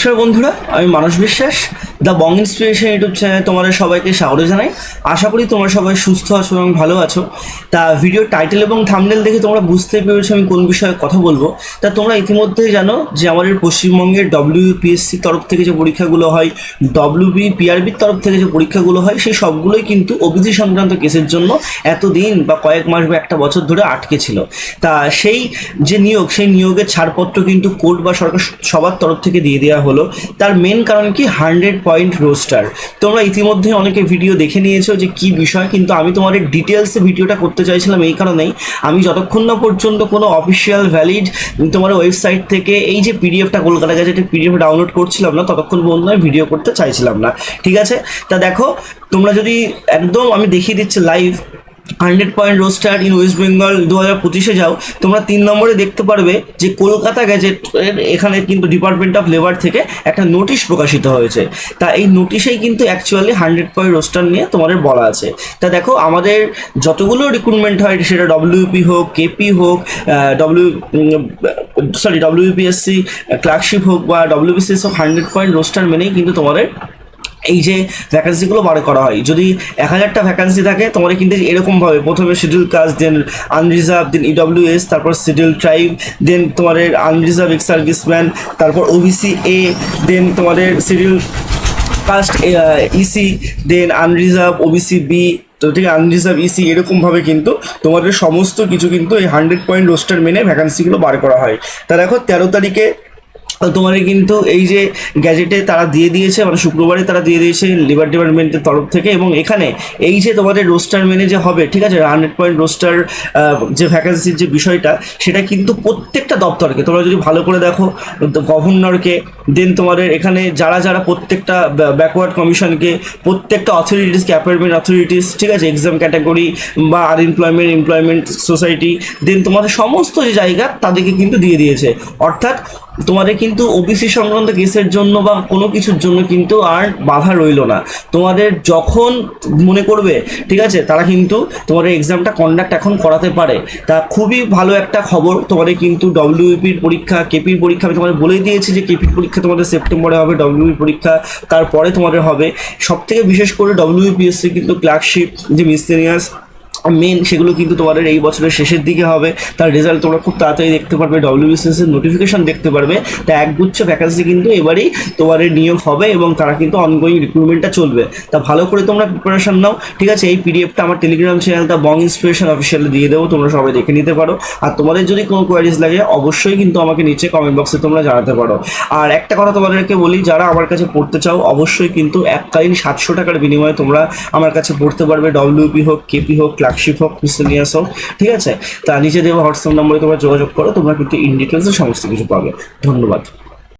নমস্কার বন্ধুরা আমি মানস বিশ্বাস। দ্য বং ইন্সপিরেশন ইউটিউব চ্যানেলে তোমাদের সবাইকে স্বাগত জানাই। আশা করি তোমরা সবাই সুস্থ আছো এবং ভালো আছো। তা ভিডিও টাইটেল এবং থামনেল দেখে তোমরা বুঝতে পেরেছ আমি কোন বিষয়ে কথা বলব। তা তোমরা ইতিমধ্যেই জানো যে আমাদের পশ্চিমবঙ্গের ডব্লিউপিএসসি তরফ থেকে যে পরীক্ষাগুলো হয় ডব্লিউবি পিআরবির তরফ থেকে যে পরীক্ষাগুলো হয়, সেই সবগুলোই কিন্তু ওবিসি সংক্রান্ত কেসের জন্য এতদিন বা কয়েক মাস বা একটা বছর ধরে আটকে ছিল। তা সেই যে নিয়োগ, সেই নিয়োগের ছাড়পত্র কিন্তু কোর্ট বা সরকার সবার তরফ থেকে দিয়ে দেওয়া হলো। তার মেন কারণ কি? হান্ড্রেড পয়েন্ট রোস্টার তোমরা ইতিমধ্যে অনেকে ভিডিও দেখে নিয়েছো যে কি বিষয়, কিন্তু আমি তোমাদের ডিটেলসে ভিডিওটা করতে চাইছিলাম এই কারণেই। আমি যতক্ষণ না পর্যন্ত কোনো অফিসিয়াল ভ্যালিড তোমার ওয়েবসাইট থেকে এই যে পিডিএফটা কলকাতা গেছে পিডিএফ ডাউনলোড করছিলাম না, ততক্ষণ পর্যন্ত আমি ভিডিও করতে চাইছিলাম না। ঠিক আছে? তা দেখো, তোমরা যদি একদম আমি দেখিয়ে দিচ্ছি live hundred point roster in West Bengal দু হাজার পঁচিশে যাও। তোমরা তিন নম্বরে দেখতে পারবে যে কলকাতা গ্যাজেট এখানে কিন্তু ডিপার্টমেন্ট অফ লেবার থেকে একটা নোটিশ প্রকাশিত হয়েছে। তা এই নোটিশেই কিন্তু অ্যাকচুয়ালি হান্ড্রেড পয়েন্ট রোস্টার নিয়ে তোমাদের বলা আছে। তা দেখো, আমাদের যতগুলো রিক্রুটমেন্ট হয়, সেটা ডব্লিউপি হোক কেপি হোক ডব্লিউ সরি ডব্লিউপিএসসি ক্লার্কশিপ হোক বা ডব্লিউবিসিএস হোক, হান্ড্রেড পয়েন্ট রোস্টার মেনেই কিন্তু তোমাদের এই যে ভ্যাকান্সিগুলো বার করা হয়, যদি এক হাজারটা ভ্যাকান্সি থাকে, তোমাদের কিন্তু এরকমভাবে প্রথমে schedule caste then unreserved then EWS তারপর শিডিউল ট্রাইব দেন তোমাদের আনরিজার্ভ এক্স সার্ভিসম্যান তারপর ওবিসি এ দেন তোমাদের schedule caste SC then unreserved OBC B তো ঠিক আনরিজার্ভ ইসি এরকমভাবে কিন্তু তোমাদের সমস্ত কিছু কিন্তু এই হান্ড্রেড পয়েন্ট রোস্টার মেনে ভ্যাকান্সিগুলো বার করা হয়। তা দেখো, তেরো তারিখে তোমাদের কিন্তু এই যে গ্যাজেটে তারা দিয়ে দিয়েছে মানে শুক্রবারে তারা দিয়ে দিয়েছে লিবার ডিপার্টমেন্টের তরফ থেকে এবং এখানে এই যে তোমাদের রোস্টার মেনে যে হবে, ঠিক আছে? হান্ড্রেড পয়েন্ট রোস্টার যে ভ্যাকান্সির যে বিষয়টা, সেটা কিন্তু প্রত্যেকটা দপ্তরকে, তোমরা যদি ভালো করে দেখো গভর্নরকে দেন তোমাদের এখানে যারা যারা প্রত্যেকটা ব্যাকওয়ার্ড কমিশনকে প্রত্যেকটা অথরিটিসকে অ্যাপয়েন্টমেন্ট অথরিটিস ঠিক আছে? এক্সাম ক্যাটাগরি বা আনএমপ্লয়মেন্ট এমপ্লয়মেন্ট সোসাইটি দেন তোমাদের সমস্ত যে জায়গা, তাদেরকে কিন্তু দিয়ে দিয়েছে। অর্থাৎ তোমাদের কিন্তু ওবিসি সংক্রান্ত কেসের জন্য বা কোনো কিছুর জন্য কিন্তু আর বাধা রইল না। তোমাদের যখন মনে করবে, ঠিক আছে, তারা কিন্তু তোমাদের এক্সামটা কন্ডাক্ট এখন করাতে পারে। তা খুবই ভালো একটা খবর। তোমাদের কিন্তু ডব্লিউপির পরীক্ষা কেপির পরীক্ষা আমি তোমাদের বলেই দিয়েছি যে কেপির পরীক্ষা তোমাদের সেপ্টেম্বরে হবে ডব্লিউপি পরীক্ষা তারপরে তোমাদের হবে। সব থেকে বিশেষ করে ডব্লিউপিএসসি কিন্তু ক্লার্কশিপ যে মিসলেনিয়াস মেন সেগুলো কিন্তু তোমাদের এই বছরের শেষের দিকে হবে। তার রেজাল্ট তোমরা খুব তাড়াতাড়ি দেখতে পারবে ডব্লিউবিসিএস এর নোটিফিকেশন দেখতে পারবে। তা একগুচ্ছ ভ্যাকান্সি কিন্তু এবারেই তোমাদের নিয়োগ হবে এবং তারা কিন্তু অনগোয়িং রিক্রুটমেন্টটা চলবে। তা ভালো করে তোমরা প্রিপারেশন নাও, ঠিক আছে? এই পিডিএফটা আমার টেলিগ্রাম চ্যানেলটা বং ইন্সপিরেশন অফিসিয়ালে দিয়ে দেবো, তোমরা সবাই দেখে নিতে পারো। আর তোমাদের যদি কোনো কোয়ারিজ লাগে, অবশ্যই কিন্তু আমাকে নিচে কমেন্ট বক্সে তোমরা জানাতে পারো। আর একটা কথা তোমাদেরকে বলি, যারা আমার কাছে পড়তে চাও, অবশ্যই কিন্তু এককালীন সাতশো টাকার বিনিময়ে তোমরা আমার কাছে পড়তে পারবে। ডব্লিউপি হোক কেপি হোক ক্লার্কশিপ হোক মিসেলিয়াস হোক ঠিক আছে? তা নিচে দেওয়া হোয়াটসঅ্যাপ নম্বরে তোমরা যোগাযোগ করো, তোমরা কিন্তু ইন ডিটেলসে সমস্ত কিছু পাবে। ধন্যবাদ।